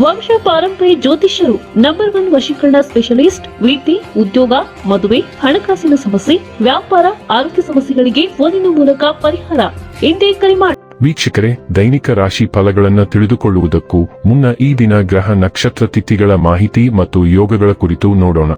ವಂಶ ಪಾರಂಪರ್ಯ ಜ್ಯೋತಿಷ್ಯರು ನಂಬರ್ ಒನ್ ವಶೀಕರಣ ಸ್ಪೆಷಲಿಸ್ಟ್ ವೃತ್ತಿ ಉದ್ಯೋಗ, ಮದುವೆ, ಹಣಕಾಸಿನ ಸಮಸ್ಯೆ, ವ್ಯಾಪಾರ, ಆರೋಗ್ಯ ಸಮಸ್ಯೆಗಳಿಗೆ ಫೋನಿನ ಮೂಲಕ ಪರಿಹಾರ. ಇಂದೇ ಕರೆ ಮಾಡಿ ವೀಕ್ಷಕರೇ, ದೈನಿಕ ರಾಶಿ ಫಲಗಳನ್ನು ತಿಳಿದುಕೊಳ್ಳುವುದಕ್ಕೂ ಮುನ್ನ ಈ ದಿನ ಗ್ರಹ ನಕ್ಷತ್ರ ತಿಥಿಗಳ ಮಾಹಿತಿ ಮತ್ತು ಯೋಗಗಳ ಕುರಿತು ನೋಡೋಣ.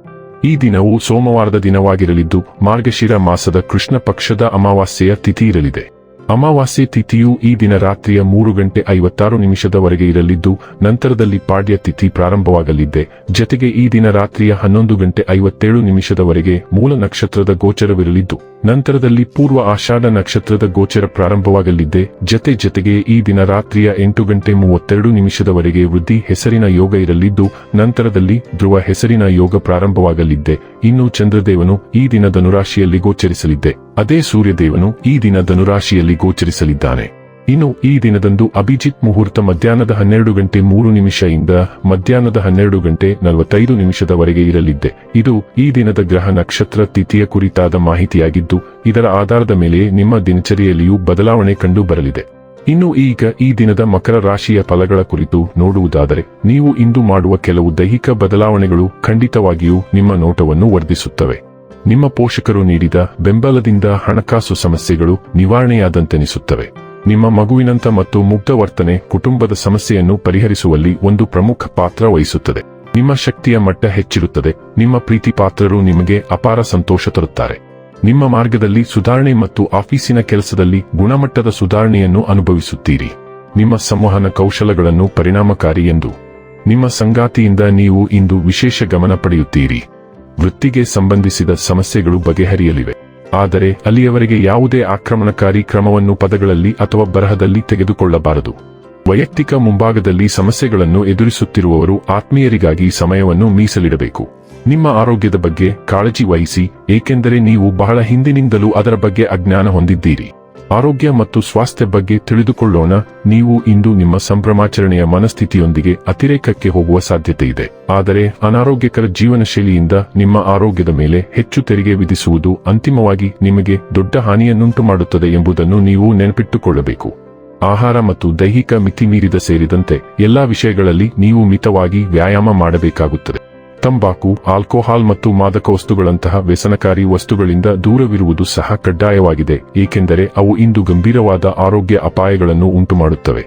ಈ ದಿನವು ಸೋಮವಾರದ ದಿನವಾಗಿರಲಿದ್ದು ಮಾರ್ಗಶಿರ ಮಾಸದ ಕೃಷ್ಣ ಪಕ್ಷದ ಅಮಾವಾಸ್ಯೆಯ ತಿಥಿ ಇರಲಿದೆ. ಅಮಾವಾಸ್ಯೆ ತಿಥಿಯು ಈ ದಿನ ರಾತ್ರಿಯ ಮೂರು ಗಂಟೆ ಐವತ್ತಾರು ನಿಮಿಷದವರೆಗೆ ಇರಲಿದ್ದು, ನಂತರದಲ್ಲಿ ಪಾಡ್ಯ ತಿಥಿ ಪ್ರಾರಂಭವಾಗಲಿದ್ದೆ. ಜತೆಗೆ ಈ ದಿನ ರಾತ್ರಿಯ ಹನ್ನೊಂದು ಗಂಟೆ ಐವತ್ತೇಳು ನಿಮಿಷದವರೆಗೆ ಮೂಲ ನಕ್ಷತ್ರದ ಗೋಚರವಿರಲಿದ್ದು, ನಂತರದಲ್ಲಿ ಪೂರ್ವ ಆಷಾಢ ನಕ್ಷತ್ರದ ಗೋಚರ ಪ್ರಾರಂಭವಾಗಲಿದ್ದೆ. ಜತೆ ಜತೆಗೆ ಈ ದಿನ ರಾತ್ರಿಯ ಎಂಟು ಗಂಟೆ ಮೂವತ್ತೆರಡು ನಿಮಿಷದವರೆಗೆ ವೃದ್ಧಿ ಹೆಸರಿನ ಯೋಗ ಇರಲಿದ್ದು, ನಂತರದಲ್ಲಿ ಧ್ರುವ ಹೆಸರಿನ ಯೋಗ ಪ್ರಾರಂಭವಾಗಲಿದ್ದೆ. ಇನ್ನು ಚಂದ್ರದೇವನು ಈ ದಿನ ಧನುರಾಶಿಯಲ್ಲಿ ಗೋಚರಿಸಲಿದ್ದೆ. ಅದೇ ಸೂರ್ಯದೇವನು ಈ ದಿನ ಧನುರಾಶಿಯಲ್ಲಿ ಗೋಚರಿಸಲಿದ್ದಾನೆ. ಇನ್ನು ಈ ದಿನದಂದು ಅಭಿಜಿತ್ ಮುಹೂರ್ತ ಮಧ್ಯಾಹ್ನದ ಹನ್ನೆರಡು ಗಂಟೆ ಮೂರು ನಿಮಿಷದಿಂದ ಮಧ್ಯಾಹ್ನದ ಹನ್ನೆರಡು ಗಂಟೆ ನಲವತ್ತೈದು ನಿಮಿಷದವರೆಗೆ ಇರಲಿದ್ದೆ. ಇದು ಈ ದಿನದ ಗ್ರಹ ನಕ್ಷತ್ರ ತಿಥಿಯ ಕುರಿತಾದ ಮಾಹಿತಿಯಾಗಿದ್ದು, ಇದರ ಆಧಾರದ ಮೇಲೆ ನಿಮ್ಮ ದಿನಚರಿಯಲ್ಲಿಯೂ ಬದಲಾವಣೆ ಕಂಡು ಬರಲಿದೆ. ಇನ್ನು ಈಗ ಈ ದಿನದ ಮಕರ ರಾಶಿಯ ಫಲಗಳ ಕುರಿತು ನೋಡುವುದಾದರೆ, ನೀವು ಇಂದು ಮಾಡುವ ಕೆಲವು ದೈಹಿಕ ಬದಲಾವಣೆಗಳು ಖಂಡಿತವಾಗಿಯೂ ನಿಮ್ಮ ನೋಟವನ್ನು ವರ್ಧಿಸುತ್ತವೆ. ನಿಮ್ಮ ಪೋಷಕರು ನೀಡಿದ ಬೆಂಬಲದಿಂದ ಹಣಕಾಸು ಸಮಸ್ಯೆಗಳು ನಿವಾರಣೆಯಾದಂತೆನಿಸುತ್ತವೆ. ನಿಮ್ಮ ಮಗುವಿನಂತ ಮತ್ತು ಮುಗ್ಧ ವರ್ತನೆ ಕುಟುಂಬದ ಸಮಸ್ಯೆಯನ್ನು ಪರಿಹರಿಸುವಲ್ಲಿ ಒಂದು ಪ್ರಮುಖ ಪಾತ್ರ ವಹಿಸುತ್ತದೆ. ನಿಮ್ಮ ಶಕ್ತಿಯ ಮಟ್ಟ ಹೆಚ್ಚಿರುತ್ತದೆ. ನಿಮ್ಮ ಪ್ರೀತಿ ಪಾತ್ರರು ನಿಮಗೆ ಅಪಾರ ಸಂತೋಷ ತರುತ್ತಾರೆ. ನಿಮ್ಮ ಮಾರ್ಗದಲ್ಲಿ ಸುಧಾರಣೆ ಮತ್ತು ಆಫೀಸಿನ ಕೆಲಸದಲ್ಲಿ ಗುಣಮಟ್ಟದ ಸುಧಾರಣೆಯನ್ನು ಅನುಭವಿಸುತ್ತೀರಿ. ನಿಮ್ಮ ಸಂವಹನ ಕೌಶಲಗಳನ್ನು ಪರಿಣಾಮಕಾರಿ ಎಂದು. ನಿಮ್ಮ ಸಂಗಾತಿಯಿಂದ ನೀವು ಇಂದು ವಿಶೇಷ ಗಮನ ಪಡೆಯುತ್ತೀರಿ. ವೃತ್ತಿಗೆ ಸಂಬಂಧಿಸಿದ ಸಮಸ್ಯೆಗಳು ಬಗೆಹರಿಯಲಿವೆ. ಆದರೆ ಅಲ್ಲಿಯವರೆಗೆ ಯಾವುದೇ ಆಕ್ರಮಣಕಾರಿ ಕ್ರಮವನ್ನು ಪದಗಳಲ್ಲಿ ಅಥವಾ ಬರಹದಲ್ಲಿ ತೆಗೆದುಕೊಳ್ಳಬಾರದು. ವೈಯಕ್ತಿಕ ಮುಂಭಾಗದಲ್ಲಿ ಸಮಸ್ಯೆಗಳನ್ನು ಎದುರಿಸುತ್ತಿರುವವರು ಆತ್ಮೀಯರಿಗಾಗಿ ಸಮಯವನ್ನು ಮೀಸಲಿಡಬೇಕು. ನಿಮ್ಮ ಆರೋಗ್ಯದ ಬಗ್ಗೆ ಕಾಳಜಿ ವಹಿಸಿ, ಏಕೆಂದರೆ ನೀವು ಬಹಳ ಹಿಂದಿನಿಂದಲೂ ಅದರ ಬಗ್ಗೆ ಅಜ್ಞಾನ ಹೊಂದಿದ್ದೀರಿ. ಆರೋಗ್ಯ ಮತ್ತು ಸ್ವಾಸ್ಥ್ಯ ಬಗ್ಗೆ ತಿಳಿದುಕೊಳ್ಳೋಣ. ನೀವು ಇಂದು ನಿಮ್ಮ ಸಂಭ್ರಮಾಚರಣೆಯ ಮನಸ್ಥಿತಿಯೊಂದಿಗೆ ಅತಿರೇಕಕ್ಕೆ ಹೋಗುವ ಸಾಧ್ಯತೆ ಇದೆ. ಆದರೆ ಅನಾರೋಗ್ಯಕರ ಜೀವನ ಶೈಲಿಯಿಂದ ನಿಮ್ಮ ಆರೋಗ್ಯದ ಮೇಲೆ ಹೆಚ್ಚು ತೆರಿಗೆ ವಿಧಿಸುವುದು ಅಂತಿಮವಾಗಿ ನಿಮಗೆ ದೊಡ್ಡ ಹಾನಿಯನ್ನುಂಟು ಮಾಡುತ್ತದೆ ಎಂಬುದನ್ನು ನೀವು ನೆನಪಿಟ್ಟುಕೊಳ್ಳಬೇಕು. ಆಹಾರ ಮತ್ತು ದೈಹಿಕ ಮಿತಿ ಮೀರಿದ ಸೇರಿದಂತೆ ಎಲ್ಲಾ ವಿಷಯಗಳಲ್ಲಿ ನೀವು ಮಿತವಾಗಿ ವ್ಯಾಯಾಮ ಮಾಡಬೇಕಾಗುತ್ತದೆ. ತಂಬಾಕು, ಆಲ್ಕೋಹಾಲ್ ಮತ್ತು ಮಾದಕ ವಸ್ತುಗಳಂತಹ ವ್ಯಸನಕಾರಿ ವಸ್ತುಗಳಿಂದ ದೂರವಿರುವುದು ಸಹ ಕಡ್ಡಾಯವಾಗಿದೆ, ಏಕೆಂದರೆ ಅವು ಇಂದು ಗಂಭೀರವಾದ ಆರೋಗ್ಯ ಅಪಾಯಗಳನ್ನು ಉಂಟುಮಾಡುತ್ತವೆ.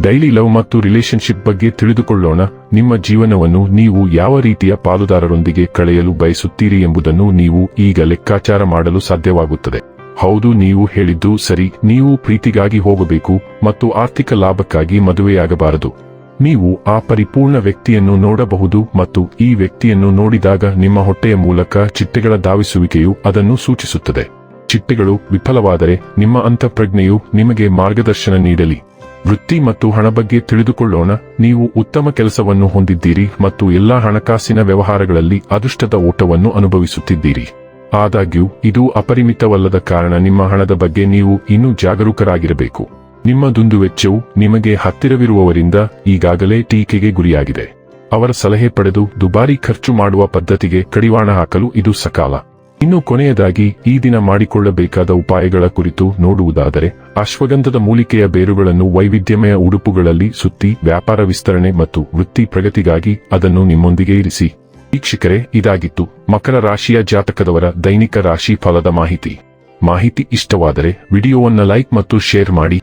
ಡೈಲಿ ಲವ್ ಮತ್ತು ರಿಲೇಶನ್ಶಿಪ್ ಬಗ್ಗೆ ತಿಳಿದುಕೊಳ್ಳೋಣ, ನಿಮ್ಮ ಜೀವನವನ್ನು ನೀವು ಯಾವ ರೀತಿಯ ಪಾಲುದಾರರೊಂದಿಗೆ ಕಳೆಯಲು ಬಯಸುತ್ತೀರಿ ಎಂಬುದನ್ನು ನೀವು ಈಗ ಲೆಕ್ಕಾಚಾರ ಮಾಡಲು ಸಾಧ್ಯವಾಗುತ್ತದೆ. ಹೌದು, ನೀವು ಹೇಳಿದ್ದು ಸರಿ, ನೀವು ಪ್ರೀತಿಗಾಗಿ ಹೋಗಬೇಕು ಮತ್ತು ಆರ್ಥಿಕ ಲಾಭಕ್ಕಾಗಿ ಮದುವೆಯಾಗಬಾರದು. ನೀವು ಆ ಪರಿಪೂರ್ಣ ವ್ಯಕ್ತಿಯನ್ನು ನೋಡಬಹುದು ಮತ್ತು ಈ ವ್ಯಕ್ತಿಯನ್ನು ನೋಡಿದಾಗ ನಿಮ್ಮ ಹೊಟ್ಟೆಯ ಮೂಲಕ ಚಿಟ್ಟೆಗಳ ಧಾವಿಸುವಿಕೆಯು ಅದನ್ನು ಸೂಚಿಸುತ್ತದೆ. ಚಿಟ್ಟೆಗಳು ವಿಫಲವಾದರೆ ನಿಮ್ಮ ಅಂತಃಪ್ರಜ್ಞೆಯು ನಿಮಗೆ ಮಾರ್ಗದರ್ಶನ ನೀಡಲಿ. ವೃತ್ತಿ ಮತ್ತು ಹಣ ಬಗ್ಗೆ ತಿಳಿದುಕೊಳ್ಳೋಣ. ನೀವು ಉತ್ತಮ ಕೆಲಸವನ್ನು ಹೊಂದಿದ್ದೀರಿ ಮತ್ತು ಎಲ್ಲಾ ಹಣಕಾಸಿನ ವ್ಯವಹಾರಗಳಲ್ಲಿ ಅದೃಷ್ಟದ ಓಟವನ್ನು ಅನುಭವಿಸುತ್ತಿದ್ದೀರಿ. ಆದಾಗ್ಯೂ, ಇದು ಅಪರಿಮಿತವಲ್ಲದ ಕಾರಣ ನಿಮ್ಮ ಹಣದ ಬಗ್ಗೆ ನೀವು ಇನ್ನೂ ಜಾಗರೂಕರಾಗಿರಬೇಕು. ನಿಮ್ಮ ದುಂದುವೆಚ್ಚವು ನಿಮಗೆ ಹತ್ತಿರವಿರುವವರಿಂದ ಈಗಾಗಲೇ ಟೀಕೆಗೆ ಗುರಿಯಾಗಿದೆ. ಅವರ ಸಲಹೆ ಪಡೆದು ದುಬಾರಿ ಖರ್ಚು ಮಾಡುವ ಪದ್ಧತಿಗೆ ಕಡಿವಾಣ ಹಾಕಲು ಇದು ಸಕಾಲ. ಇನ್ನು ಕೊನೆಯದಾಗಿ, ಈ ದಿನ ಮಾಡಿಕೊಳ್ಳಬೇಕಾದ ಉಪಾಯಗಳ ಕುರಿತು ನೋಡುವುದಾದರೆ, ಅಶ್ವಗಂಧದ ಮೂಲಿಕೆಯ ಬೇರುಗಳನ್ನು ವೈವಿಧ್ಯಮಯ ಉಡುಪುಗಳಲ್ಲಿ ಸುತ್ತಿ ವ್ಯಾಪಾರ ವಿಸ್ತರಣೆ ಮತ್ತು ವೃತ್ತಿ ಪ್ರಗತಿಗಾಗಿ ಅದನ್ನು ನಿಮ್ಮೊಂದಿಗೆ ಇರಿಸಿ. ವೀಕ್ಷಕರೇ, ಇದಾಗಿತ್ತು ಮಕರ ರಾಶಿಯ ಜಾತಕದವರ ದೈನಿಕ ರಾಶಿ ಫಲದ ಮಾಹಿತಿ. ಮಾಹಿತಿ ಇಷ್ಟವಾದರೆ ವಿಡಿಯೋವನ್ನು ಲೈಕ್ ಮತ್ತು ಶೇರ್ ಮಾಡಿ.